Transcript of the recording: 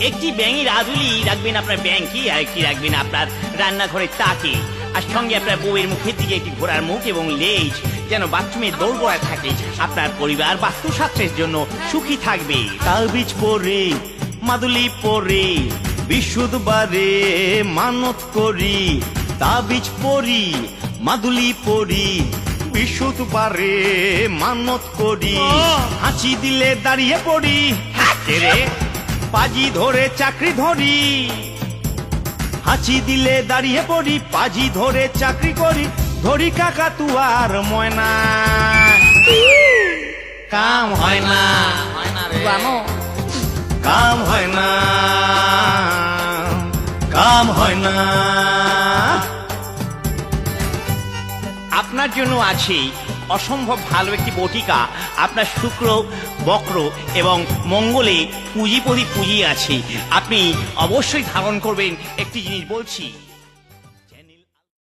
একটি ব্যাঙের আদুলি রাখবেন আপনার ব্যাংকে আর একটি রাখবেন আপনার রান্নাঘরের তাকে। আর সঙ্গে আপনার বউয়ের মুখের দিকে একটি ঘোড়ার মুখ এবং লেজ যেন বাথরুমে দৌড়গোড়া থাকে। আপনার পরিবার বাস্তুশাস্ত্রের জন্য সুখী থাকবে। তাবিজ পরে মাদুলি পরে বিশুদ্ধবারে মানত করি। তাবিজ পরি মাদুলি পরি বিশুদ্ধবারে মানত করি। হাঁচি দিলে দাঁড়িয়ে পড়ি। রে। পাজি ধরে চাকরি ধরি। হাঁচি দিলে দাঁড়িয়ে পড়ি পাজি ধরে চাকরি করি। ধরি কাকা তুয়ার ময়না। কাম হয় না। হয় কাম হয় না। কাম হয় না। আপনার জন্য আছে। অসম্ভব ভালো একটি বটিকা। আপনার শুক্র, বক্র এবং মঙ্গলে পুঁজিপতি পুঁজি আছে। আপনি অবশ্যই ধারণ করবেন একটি জিনিস বলছি।